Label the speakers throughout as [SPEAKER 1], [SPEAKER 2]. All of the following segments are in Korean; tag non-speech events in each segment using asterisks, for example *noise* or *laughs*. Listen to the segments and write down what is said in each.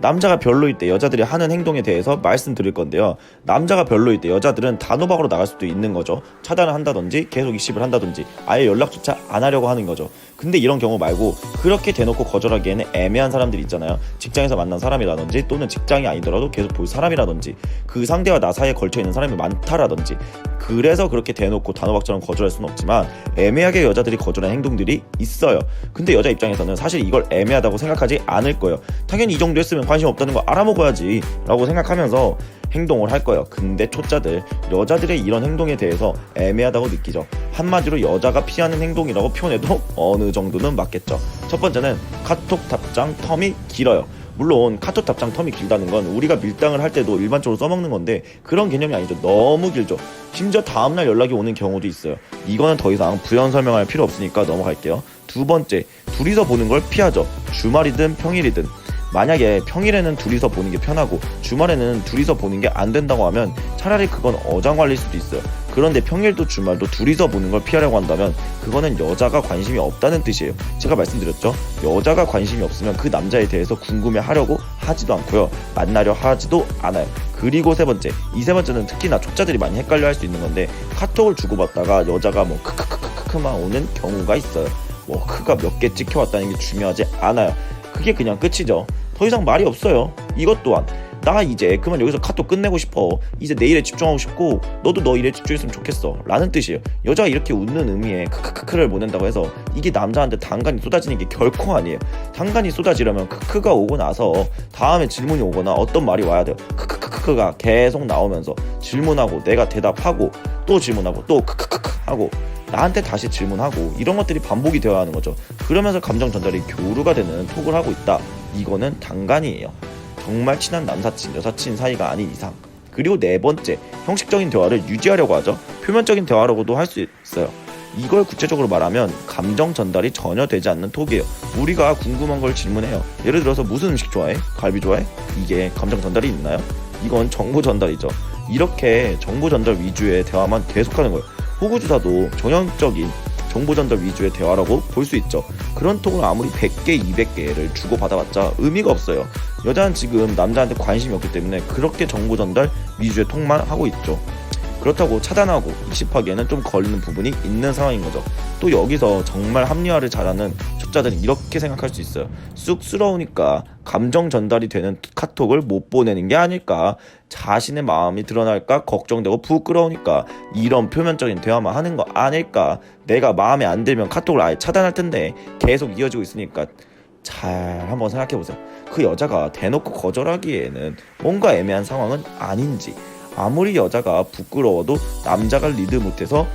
[SPEAKER 1] 남자가 별로일 때 여자들이 하는 행동에 대해서 말씀드릴 건데요. 남자가 별로일 때 여자들은 단호박으로 나갈 수도 있는 거죠. 차단을 한다든지 계속 이십을 한다든지 아예 연락조차 안 하려고 하는 거죠. 근데 이런 경우 말고 그렇게 대놓고 거절하기에는 애매한 사람들이 있잖아요. 직장에서 만난 사람이라든지 또는 직장이 아니더라도 계속 볼 사람이라든지 그 상대와 나 사이에 걸쳐 있는 사람이 많다라든지 그래서 그렇게 대놓고 단호박처럼 거절할 수는 없지만 애매하게 여자들이 거절하는 행동들이 있어요. 근데 여자 입장에서는 사실 이걸 애매하다고 생각하지 않을 거예요. 당연히 이 정도 했으면 관심 없다는 거 알아먹어야지 라고 생각하면서 행동을 할 거예요. 근데 초짜들 여자들의 이런 행동에 대해서 애매하다고 느끼죠. 한마디로 여자가 피하는 행동이라고 표현해도 *laughs* 어느 정도는 맞겠죠. 첫 번째는 카톡 답장 텀이 길어요. 물론 카톡 답장 텀이 길다는 건 우리가 밀당을 할 때도 일반적으로 써먹는 건데 그런 개념이 아니죠. 너무 길죠. 심지어 다음날 연락이 오는 경우도 있어요. 이거는 더 이상 부연 설명할 필요 없으니까 넘어갈게요. 두 번째, 둘이서 보는 걸 피하죠. 주말이든 평일이든. 만약에 평일에는 둘이서 보는 게 편하고 주말에는 둘이서 보는 게 안 된다고 하면 차라리 그건 어장관리일 수도 있어요. 그런데 평일도 주말도 둘이서 보는 걸 피하려고 한다면 그거는 여자가 관심이 없다는 뜻이에요. 제가 말씀드렸죠. 여자가 관심이 없으면 그 남자에 대해서 궁금해 하려고 하지도 않고요. 만나려 하지도 않아요. 그리고 세 번째, 이 세 번째는 특히나 초짜들이 많이 헷갈려 할 수 있는 건데 카톡을 주고받다가 여자가 뭐 크크크크크만 오는 경우가 있어요. 뭐 크가 몇 개 찍혀왔다는 게 중요하지 않아요. 그게 그냥 끝이죠. 더 이상 말이 없어요. 이것 또한 나 이제 그만 여기서 카톡 끝내고 싶어. 이제 내 일에 집중하고 싶고 너도 너 일에 집중했으면 좋겠어. 라는 뜻이에요. 여자가 이렇게 웃는 의미에 크크크크를 보낸다고 해서 이게 남자한테 단간이 쏟아지는 게 결코 아니에요. 단간이 쏟아지려면 크크가 오고 나서 다음에 질문이 오거나 어떤 말이 와야 돼요. 크크크크가 계속 나오면서 질문하고 내가 대답하고 또 질문하고 또 크크크크 하고 나한테 다시 질문하고 이런 것들이 반복이 되어야 하는 거죠. 그러면서 감정 전달이 교류가 되는 톡을 하고 있다. 이거는 단간이에요. 정말 친한 남사친, 여사친 사이가 아닌 이상. 그리고 네 번째, 형식적인 대화를 유지하려고 하죠. 표면적인 대화라고도 할 수 있어요. 이걸 구체적으로 말하면 감정 전달이 전혀 되지 않는 톡이에요. 우리가 궁금한 걸 질문해요. 예를 들어서 무슨 음식 좋아해? 갈비 좋아해? 이게 감정 전달이 있나요? 이건 정보 전달이죠. 이렇게 정보 전달 위주의 대화만 계속하는 거예요. 호구주사도 정형적인 정보 전달 위주의 대화라고 볼 수 있죠. 그런 톡을 아무리 100개, 200개를 주고받아봤자 의미가 없어요. 여자는 지금 남자한테 관심이 없기 때문에 그렇게 정보 전달 위주의 톡만 하고 있죠. 그렇다고 차단하고 익십하기에는 좀 걸리는 부분이 있는 상황인 거죠. 또 여기서 정말 합리화를 잘하는 초짜들은 이렇게 생각할 수 있어요. 쑥스러우니까 감정 전달이 되는 카톡을 못 보내는 게 아닐까. 자신의 마음이 드러날까 걱정되고 부끄러우니까 이런 표면적인 대화만 하는 거 아닐까. 내가 마음에 안 들면 카톡을 아예 차단할 텐데 계속 이어지고 있으니까 잘 한번 생각해 보세요. 그 여자가 대놓고 거절하기에는 뭔가 애매한 상황은 아닌지 아무리 여자가 부끄러워도 남자가 리드 못해서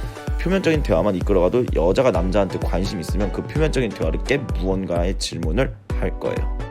[SPEAKER 1] 표면적인 대화만 이끌어가도 여자가 남자한테 관심 있으면 그 표면적인 대화를 깨 무언가의 질문을 할 거예요.